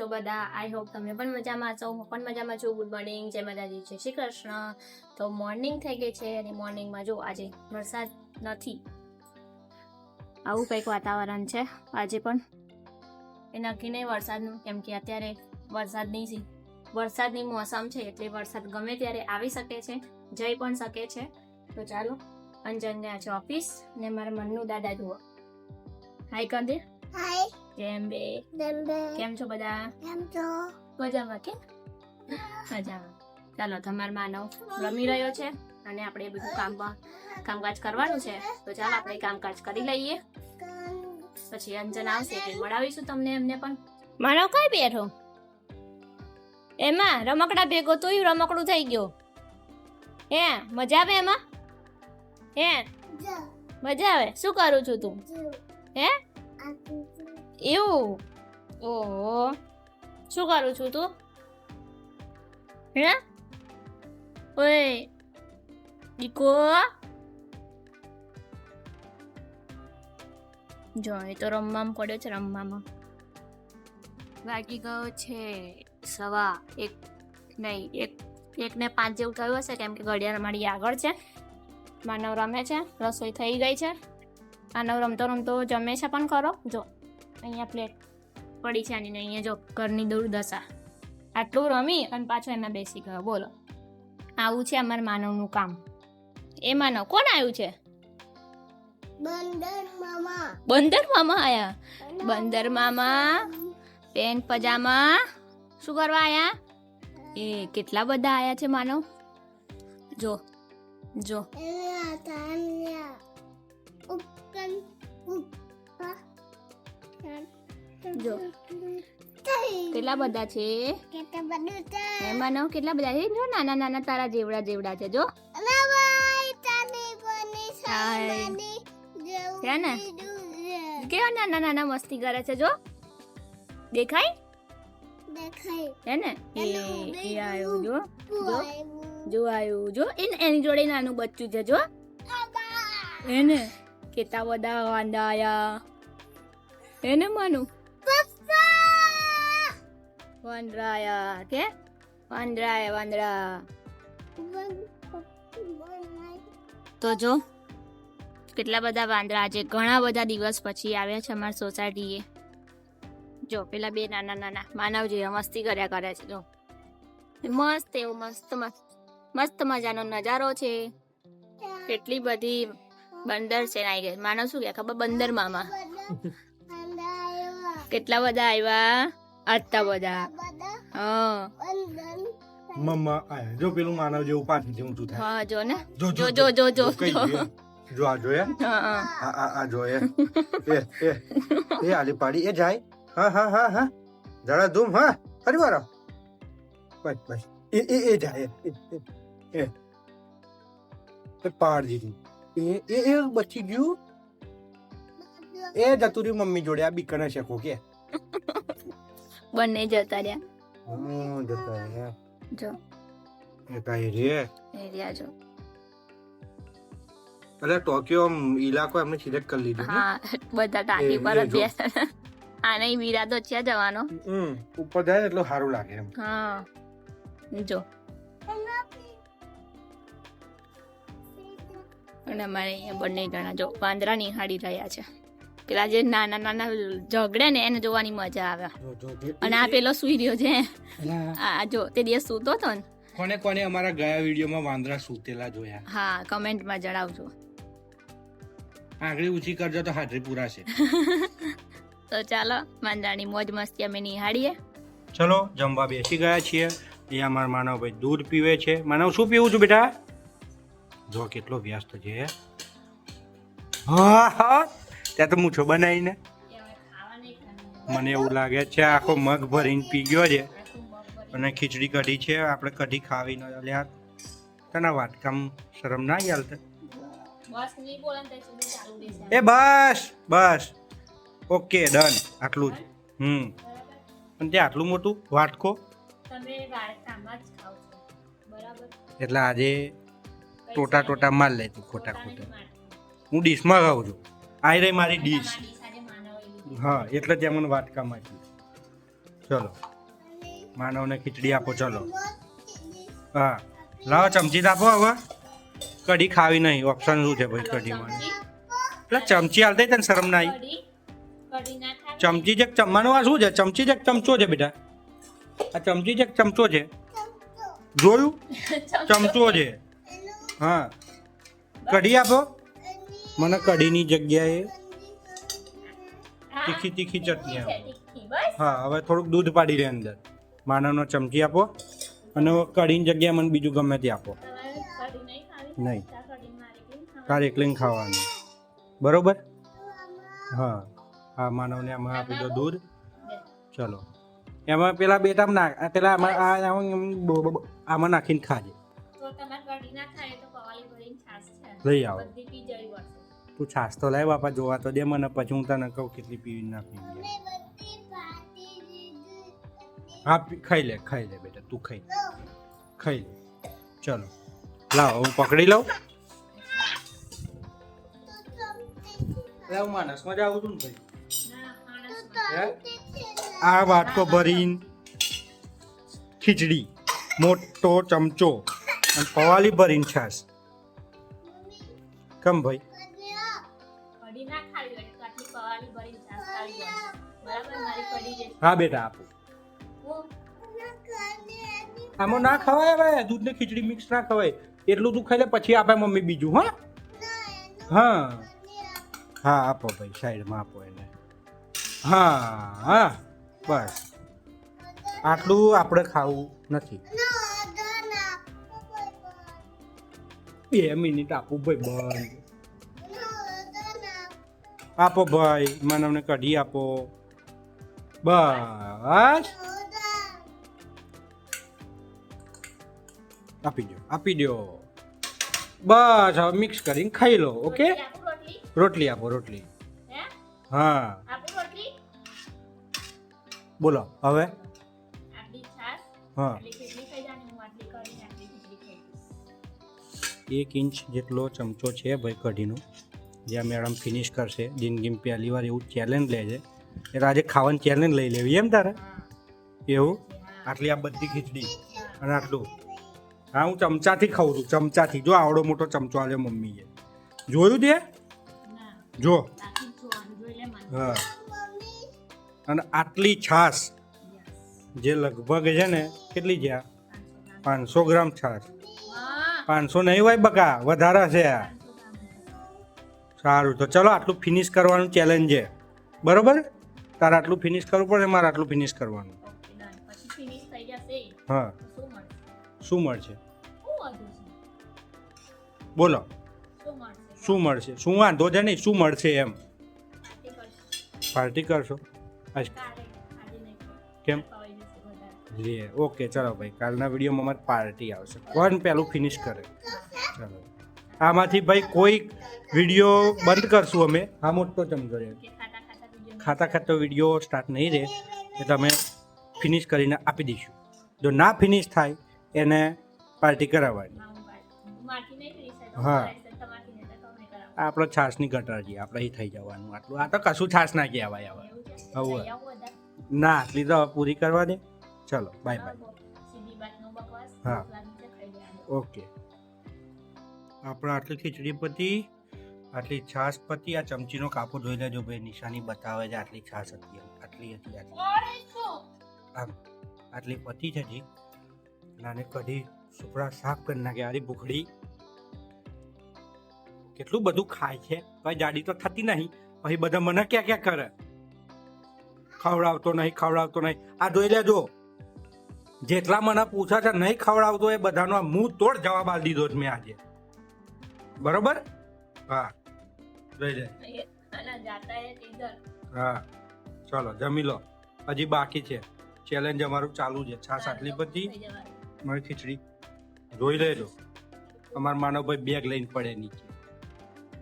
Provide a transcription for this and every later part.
છો બધા. I hope તમે પણ મજામાં છો, હું પણ મજામાં છું. ગુડ મોર્નિંગ જય માતાજી, જય શ્રી કૃષ્ણ. તો મોર્નિંગ થઈ ગઈ છે અને મોર્નિંગમાં જો આજે વરસાદ નથી. આવું કંઈક વાતાવરણ છે આજે પણ. એ નક્કી નહીં વરસાદનું કેમ કે અત્યારે વરસાદની વરસાદની મોસમ છે એટલે વરસાદ ગમે ત્યારે આવી શકે છે, જઈ પણ શકે છે. તો ચાલો અંજન ગયા છે ઓફિસ ને મારા મનનું દાદા જુઓ. હાય કંદીર હાય કેમ બે? કેમ છો બધા? કેમ છો? મજામાં કે મજામાં. ચાલો તમાર માનવ રમી રહ્યો છે અને આપણે એ બધું કામ કામકાજ કરવાનું છે. તો ચાલો આપણે કામકાજ કરી લઈએ. પછી અંજન આવશે એટલે મળાવીશું તમને એમને પણ. માનવ કઈ બેઠો? એમાં રમકડા ભેગો તોય રમકડું થઈ ગયો. હે મજા આવે એમાં? હે? મજા. આવે. શું કરું છું તું? હે? એવું ઓહો શું કરું છું તું હે ઓય દીકો જો એ તો રમવામાં પડ્યો છે રમવામાં વાગી ગયો છે સવા એક નહીં, એક એક ને પાંચ જેવું થયું હશે, કેમ કે ઘડિયાળ મારી આગળ છે. માનવ રમે છે, રસોઈ થઈ ગઈ છે. માનવ રમતો રમતો જમે છે પણ કરો જો. અહીંયા પ્લેટ પડી છે આની અહીંયા જો ઘરની દુર્દશા. આટલું રમી અને પાછો એમાં બેસી ગયો. બોલો. આવું છે અમારા માનવનું કામ. એ માનવ કોણ આવ્યું છે? બંદર મામા. બંદર મામા આયા? બંદર મામા. પેન પજામા શું કરવા આયા? એ કેટલા બધા આયા છે માનવ? જો જો. ઉપકન ઉપા જો. કેટલા બધા છે? એમાં માનવ કેટલા બધા છે? જો નાના નાના તારા જેવડા જેવડા છે જો. ને? કેવા નાના નાના મસ્તી કરે છે જો. દેખાય? દેખાય. હે ને? એ આવ્યું જો. જો. આવ્યું જો એન એની જોડે નાનું બચ્ચું છે જો. એને કેટલા બધા વાંદા આયા. એને માનું? વાંદરાયા કે? વાંદરા આયા વાંદરા. તો જો કેટલા બધા વાંદરા આજે ઘણા બધા દિવસ પછી આવ્યા છે અમારી સોસાયટીએ. જો પેલા બે નાના નાના માનવ જેવા મસ્તી કર્યા કરે છે જો. મસ્ત એવું મસ્ત મસ્ત. મસ્ત મજાનો નજારો છે. કેટલી બધી બંદર છે નાઈ ગઈ. માનવ શું કે ખબર? બંદર મામા. કેટલા બધા આવ્યા આટલા બધા. હા. મમ્મા આયા જો પેલું માનવ જેવું પાછી જેવું ઊંચું થાય. હા જો ને. જો જો જો જો જો જો આ જોયા હા આ આ જોયે એ એ એ આલી પાડી એ જાય. હા હા હા હા. જરા ધૂમ હા. ફરી વાર. બસ બસ. એ એ એ જાય એ એ પાડ દીધી એ એ એ બચી ગયું? એ જતું રહ્યું મમ્મી જોડે આ બીકને શેકો કે બંને જતા રહ્યા. હમ જતા રહ્યા. જો. એ કાઈ રે. એ રહ્યા જો. એટલે ટોક્યો ઇલાકો એમને સિલેક્ટ કરી લીધો હા બધા ટાંકી પર જ. બેસે આને વિરાતો છે જવાનો. હમ ઉપર જાય એટલું સારું લાગે એમ. હા. જો. અને અમારે અહીંયા બંને જણા જો વાંદરા નિહાળી રહ્યા છે. પેલા જે નાના નાના ઝઘડે ને એને જોવાની મજા આવે. અને આ પેલો સુઈ રહ્યો છે આ જો તે દિવસ સૂતો હતો ને? કોને કોને અમારા ગયા વિડીયોમાં વાંદરા સૂતેલા જોયા. હા કમેન્ટમાં જણાવજો. આંગળી ઊંચી કરજો તો હાજરી પૂરાશે. તો ચાલો વાંદરાની મોજ મસ્તી અમે નિહાળીએ. ચલો જમવા બેસી ગયા છીએ. એ અમારા માનવભાઈ દૂધ પીવે છે. માનવ શું પીવું છું બેટા? જો કેટલો વ્યસ્ત છે. હા હા. ત્યાં તો મૂછો બનાવીને. મને એવું લાગે છે આખો મગ ભરીને પી ગયો છે. અને ખીચડી કઢી છે આપણે કઢી ખાવી ન યાર. તને વાટકામ શરમ ના રહેશે એ બસ બસ. Okay done. આટલું જ. હમ. પણ તે આટલું મોટું વાટકો? એટલે આજે ટોટા ટોટા માર લે તું ખોટા ખોટા હું ડીશમાં ખાઉં છું. આ રહી મારી ડીશ. હા એટલે જ મને વાટકામાં છે ચલો. માનવને ખીચડી આપો ચલો. હા. લાવો ચમચી આપો હવે. કઢી ખાવી નહીં. ઓપ્શન શું છે ભાઈ કઢીમાં એટલે ચમચી હાલતી તને શરમ ના આવી. ચમચી જે ચમવાનું આ શું છે? ચમચી જે ચમચો છે બેટા. આ ચમચી જે ચમચો છે. જોયું? ચમચો છે. હા. કઢી આપો. મને કઢીની જગ્યાએ તીખી તીખી ચટણી આવે હા હવે થોડુંક દૂધ પાડી દે અંદર. માનવનો ચમચી આપો. અને કઢીની જગ્યાએ મને બીજું ગમે તે આપો. નહીં કાર એકલીને ખાવાનું. બરોબર? હા. હા માનવને આમાં આપી દો દૂધ. ચલો. એમાં પેલા બેટામાં ના પેલા આમાં નાખીને ખાજે. લઈ આવો. તું છાશ તો લાય બાપા જોવા તો દે મને પછી હું તને કહું કેટલી પીવી ના પીવી. હા પી- ખાઈ લે ખાઈ લે બેટા તું ખાઈ ખાઈ લે. ચલો. લાવ હું પકડી લઉં? લાવ માણસમાં જ આવું છું ને ભાઈ? આ વાટકો ભરીને ખીચડી મોટો ચમચો અને પવાલી ભરીને છાશ. કેમ ભાઈ? હા, બેટા, આપો. આમાં ના ખવાય હવે? દૂધ ને ખીચડી મિક્સ ના ખવાય. એટલું તું ખાઈ લે, પછી આપે મમ્મી બીજું, હા? હા. હા, આપો ભાઈ, સાઈડમાં આપો એને. હા હા, બસ. આટલું આપણે ખાવું નથી. બે મિનિટ આપું ભાઈ, બંધ. આપો ભાઈ મને અમને કઢી આપો. બસ. આપી દો આપી દો બસ હવે મિક્સ કરીને ખાઈ લો ઓકે? રોટલી આપું રોટલી? હા? બોલો હવે? હા. એક ઇંચ જેટલો ચમચો છે ભાઈ કઢીનો. જે મેડમ ફિનિશ કરશે. જિંદગી પહેલી વાર એવું ચેલેન્જ લે છે. એટલે આજે ખાવાની ચેલેન્જ લઈ લેવી. એમ તારે? એવું? આટલી આ બધી ખીચડી અને આટલું. હા હું ચમચાથી ખાઉં છું ચમચાથી. જો આવડો મોટો ચમચો આલ્યો મમ્મીએ. જોયું તે જો. હા. અને આટલી છાશ જે લગભગ છે ને કેટલી છે પાંચસો ગ્રામ. છાશ. પાંચસો નહીં હોય બકા વધારા છે આ. સારું. તો ચલો, આટલું ફિનિશ કરવાનું ચેલેન્જ છે. બરોબર? તારે આટલું ફિનિશ કરવું પડે, મારે આટલું ફિનિશ કરવાનું. હા. શું મળશે? બોલો. શું મળશે? શું વાંધો છે નહીં, શું મળશે એમ? પાર્ટી કરશો. કેમ? લે, ઓકે, ચલો ભાઈ, કાલના વિડીયોમાં અમારે પાર્ટી આવશે. કોણ પહેલું ફિનિશ કરે? ચલો. આમાંથી ભાઈ કોઈ વીડિયો બંધ કરશું અમે. આ મોટો ચમચો રહે ખાતા ખાતા video ખાતા ખાતા વીડિયો સ્ટાર્ટ નહીં રહે એટલે અમે ફિનિશ કરીને આપી દઈશું. જો ના ફિનિશ થાય એને પાર્ટી કરાવવાની. હું. આપણો છાશની ગટર આપણે એ થઈ જવાનું આટલું. આ તો કશું છાશ ના કહેવાય હવે હવે. ના આટલી તો પૂરી કરવા દે. ચલો બાય બાય સીધી વાત નો બકવાસ હા. ઓકે. આપણે આટલી ખીચડી પતી આટલી છાશ પતી આ ચમચીનો કાપો જોઈ લેજો ભાઈ નિશાની બતાવે છે આટલી છાશ હતી આટલી હતી આટલી. આમ આટલી પતી છે જી નાને કઢી સુપડા સાફ કરી નાખે આરી ભૂખડી. કેટલું બધું ખાય છે ભાઈ જાડી તો થતી નહીં પછી બધા મને ક્યાં ક્યાં કરે? ખવડાવતો નહીં ખવડાવતો નહીં. આ જોઈ લેજો. જેટલા મને પૂછે છે નહીં ખવડાવતો એ બધાનો મું તોડ જવાબ આપી દીધો છે મેં આજે. બરોબર? હા. જોઈ લે. હે. ચલો જમી લો. હજી બાકી છે. ચેલેન્જ અમારું ચાલુ છે. છાસ આટલી બધી? મારી ખીચડી. જોઈ લેજો. અમાર માનવભાઈ બેગ લઈને પડે નીચે.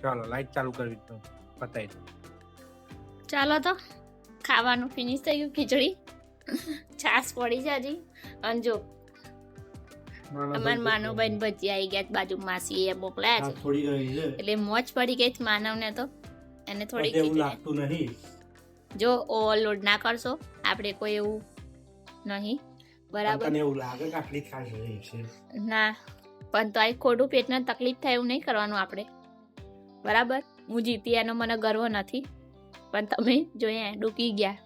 ચાલો લાઈટ ચાલુ કરવી તો પતાવી દો. ચાલો તો ખાવાનું ફિનિશ થઈ ગયું ખીચડી. છાશ પડી છે હજી. અને જો અમાર માનવભાઈ ને ભજી આવી ગયા બાજુ માસી એ મોકલ્યા છે. એટલે મોજ પડી ગઈ માનવને તો. એને થોડી એવું લાગતું નહીં. જો ઓવરલોડ ના કરશો આપણે કોઈ એવું નહીં. બરાબર? તને એવું લાગે કે આટલી ખાસ છે? ના પણ તો આ ખોટું પેટને તકલીફ થાય એવું નહીં કરવાનું આપણે. બરાબર? હું જીતી એનો મને ગર્વ નથી. પણ તમે જોઈએ ડૂકી ગયા.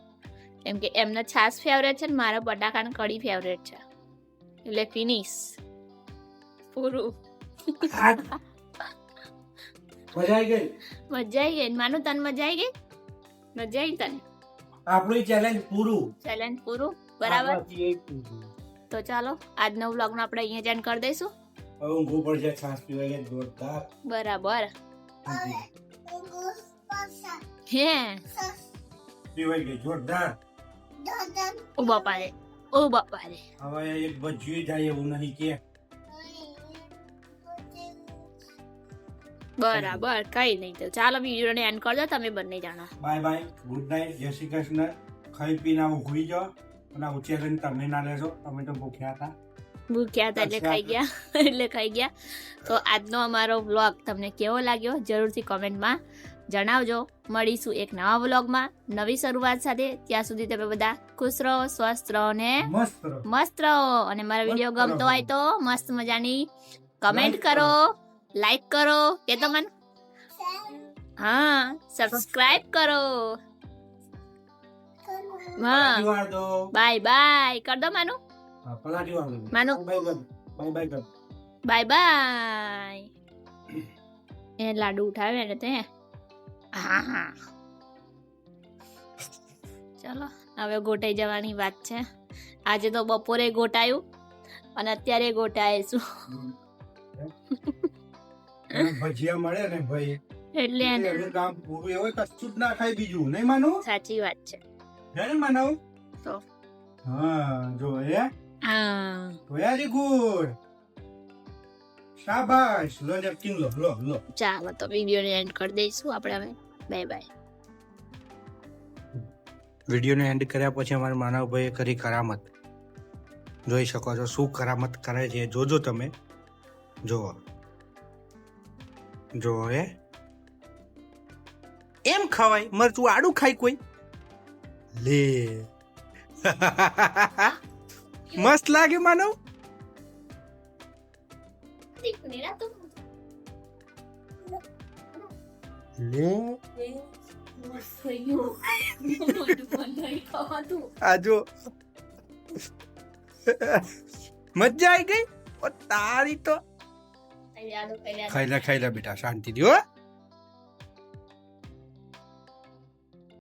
કેમ કે એમને છાસ ફેવરેટ છે ને મારા બટાકાને કઢી ફેવરેટ છે. એટલે ફિનિશ પૂરું મજા આવી ગઈ મજા આવી ગઈ માનું તને મજા આવી ગઈ મજા આવી તને આપણું ચેલેન્જ પૂરું ચેલેન્જ પૂરું બરાબર. તો ચાલો આજનો વ્લોગનો આપણે અહીંયા જન કરી દઈશું હવે ઊંઘવું પડશે છાસ પીવા ગયા જોરદાર બરાબર હે પીવાય ગઈ જોરદાર ઓ બાપા ઓ બાપા રે. હવે એક ભજીયું જાય એવું નહીં કે. બરાબર કઈ નહીં તો. ચાલો વિડીયોને એન્ડ કરજો તમે બંને જણા. By bye good night Jai Shri Krishna. ખાઈ પીને ઉઘવી જો અને ચેલેન્જ તમે ના લેશો. તમે તો ભૂખ્યા હતા. ભૂખ્યા હતા એટલે ખાઈ ગયા એટલે ખાઈ ગયા. તો આજનો અમારો વ્લોગ તમને કેવો લાગ્યો? જરૂરથી કોમેન્ટમાં જણાવજો. મળીશું એક નવા વ્લોગમાં. નવી શરૂઆત સાથે ત્યાં સુધી તમે બધા ખુશ રહો સ્વસ્થ રહો ને મસ્ત રહો. અને મારા વીડિયો ગમતો હોય તો મસ્ત મજાની કમેન્ટ કરો. લાઈક કરો. કે તો મન હા સબસ્ક્રાઇબ કરો. હા. બાય બાય કર દો માનું. માનું. Bye bye bye bye bye bye એ લાડુ ઉઠાવે ને તે. હા. હા ચલો હવે ગોટાઈ જવાની વાત છે. આજે તો બપોરે ગોટાયું અને અત્યારે ગોટાઈશું ભજીયા મળે ને ભાઈ. એટલે એને. કામ પૂરું એવું કશું જ ના ખાય બીજું નહીં માનું? સાચી વાત છે. હે ને માનવ? તો. હા જો એ હા. Very good. શાબાશ. લો નેપકિન લો લો લો. ચાલો તો વિડીયોને એન્ડ કરી દઈશું. આપણે હવે બાય બાય વિડીયોને એન્ડ કર્યા પછી અમારા માનવભાઈએ કરી કરામત. જોઈ શકો છો શું કરામત કરે છે. જોજો તમે. જુઓ જુઓ એ એમ ખવાય? મરચું આડું ખાય કોઈ? લે. મસ્ત લાગે માનવ? લે આ જો મજા આવી ગઈ ઓ તારી તો ખાઈ લે ખાઈ લે બેટા શાંતિથી હો